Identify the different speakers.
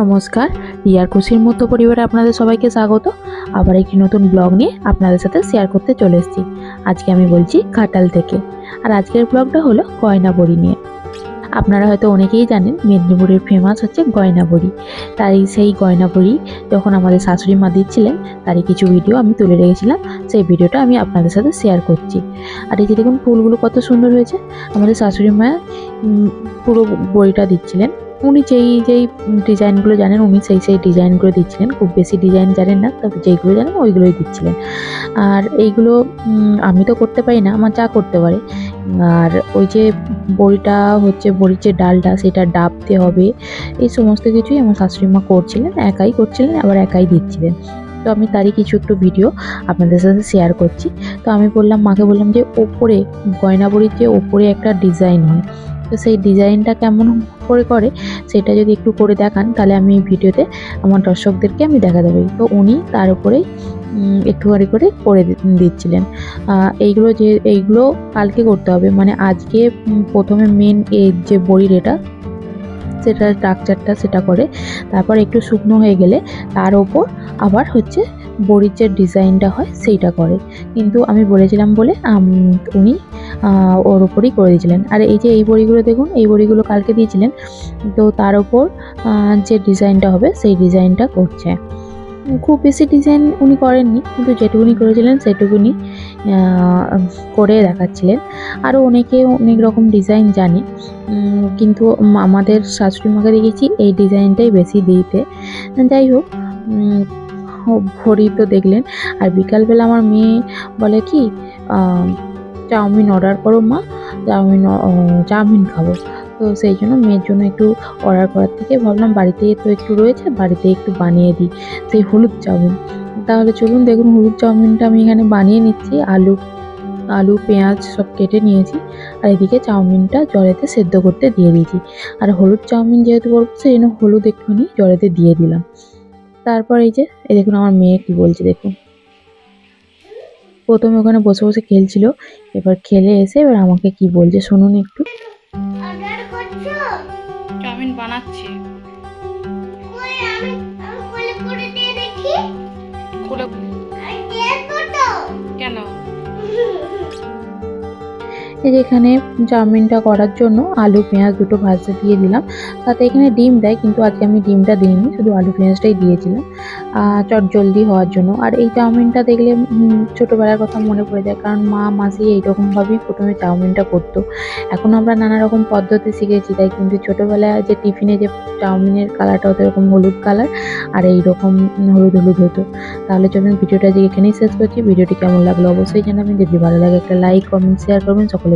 Speaker 1: নমস্কার রিয়ার খুশির মতো পরিবারে আপনাদের সবাইকে স্বাগত। আবার একটি নতুন ব্লগ নিয়ে আপনাদের সাথে শেয়ার করতে চলে এসেছি। আজকে আমি বলছি ঘাটাল থেকে। আর আজকের ব্লগটা হলো গয়না বড়ি নিয়ে। আপনারা হয়তো অনেকেই জানেন, মেদিনীপুরের ফেমাস হচ্ছে গয়না বড়ি তাই সেই গয়না বড়ি যখন আমাদের শাশুড়ি মা দিচ্ছিলেন, তারই কিছু ভিডিও আমি তুলে রেখেছিলাম। সেই ভিডিওটা আমি আপনাদের সাথে শেয়ার করছি। আর এই যে দেখুন, ফুলগুলো কত সুন্দর হয়েছে। আমাদের শাশুড়ি মা পুরো বড়িটা দিচ্ছিলেন। উনি যেই যেই ডিজাইনগুলো জানেন, উনি সেই সেই ডিজাইনগুলো দিচ্ছিলেন। খুব বেশি ডিজাইন জানেন না, তবে যেইগুলো জানেন ওইগুলোই দিচ্ছিলেন। আর এইগুলো আমি তো করতে পারি না, আমার যা করতে পারে। আর ওই যে বড়িটা হচ্ছে, বড়ির যে ডালটা সেটা ডাবতে হবে। এই সমস্ত কিছুই আমার শাশুড়ি মা করছিলেন, একাই করছিলেন, আবার একাই দিচ্ছিলেন। তো আমি তারই কিছু একটু ভিডিও আপনাদের সাথে শেয়ার করছি। তো আমি বললাম, মাকে বললাম যে, ওপরে গয়না বড়ির যে ওপরে একটা ডিজাইন হয় তো সেই ডিজাইনটা কেমন করে করে সেটা যদি একটু করে দেখান, তাহলে আমি ভিডিওতে আমার দর্শকদেরকে আমি দেখাতে পারি তো উনি তার উপরেই একটুখানি করে করে দিচ্ছিলেন। এইগুলো যে, এইগুলো কালকে করতে হবে। মানে আজকে প্রথমে মেন এর যে বড়ির এটা সেটা স্ট্রাকচারটা সেটা করে, তারপর একটু শুকনো হয়ে গেলে তার ওপর আবার হচ্ছে বড়ির যে ডিজাইনটা হয়, সেইটা করে। কিন্তু আমি বলেছিলাম বলে উনি ওর ওপরই করে দিয়েছিলেন। আর এই যে এই বড়িগুলো দেখুন, এই বড়িগুলো কালকে দিয়েছিলেন। তো তার ওপর যে ডিজাইনটা হবে, সেই ডিজাইনটা করছে। খুব বেশি ডিজাইন উনি করেননি, কিন্তু যেটুকুনি করেছিলেন, সেটুকুনি করে দেখাচ্ছিলেন। আরও অনেকে অনেক রকম ডিজাইন জানে। কিন্তু আমাদের শাশুড়ি মাকে দেখেছি, এই ডিজাইনটাই বেশি দিতে। যাই হোক ঘড়ি তো দেখলেন। আর বিকালবেলা আমার মেয়ে বলে কি চাউমিন অর্ডার করো মা, চাউমিন চাউমিন খাব। তো সেই জন্য মেয়ের জন্য একটু অর্ডার করার থেকে ভাবলাম বাড়িতে তো একটু রয়েছে, বাড়িতে একটু বানিয়ে দিই, সেই হলুদ চাউমিন। তাহলে চলুন দেখুন হলুদ চাউমিনটা আমি এখানে বানিয়ে নিচ্ছি, আলু আলু, পেঁয়াজ সব কেটে নিয়েছি, আর এদিকে চাউমিনটা জলেতে সেদ্ধ করতে দিয়ে দিয়েছি। আর হলুদ চাউমিন যেহেতু করব, সেই জন্য হলুদ একটুখানি জলেতে দিয়ে দিলাম। তারপর এই যে এই দেখুন আমার মেয়ে কি বলছে দেখুন। প্রথমে ওখানে বসে বসে খেলছিল এবার খেলে এসে এবার আমাকে কি বলছে শুনুন একটু।
Speaker 2: চাউমিন বানাচ্ছি।
Speaker 3: কই আমি আমি কোলে
Speaker 1: যে এখানে চাউমিনটা করার জন্য আলু, পেঁয়াজ দুটো ভাজতে দিয়ে দিলাম। সাথে এখানে ডিম দেয়, কিন্তু আজকে আমি ডিমটা দিইনি, শুধু আলু, পেঁয়াজটাই দিয়েছিলাম। চট জলদি হওয়ার জন্য। আর এই চাউমিনটা দেখলে ছোটোবেলার কথা মনে পড়ে যায়, কারণ মা, মাসি এইরকমভাবেই প্রথমে চাউমিনটা করতো। এখন আমরা নানা রকম পদ্ধতি শিখেছি, তাই কিন্তু ছোটোবেলায় যে টিফিনে যে চাউমিনের কালারটা হতো, এরকম হলুদ কালার, আর এইরকম হলুদ হলুদ হতো। তাহলে চলুন, ভিডিওটা আজকে এখানেই শেষ করছি। ভিডিওটি কেমন লাগল অবশ্যই জানাবেন। যদি ভালো লাগে, একটা লাইক কমেন্ট শেয়ার করবেন। সকলে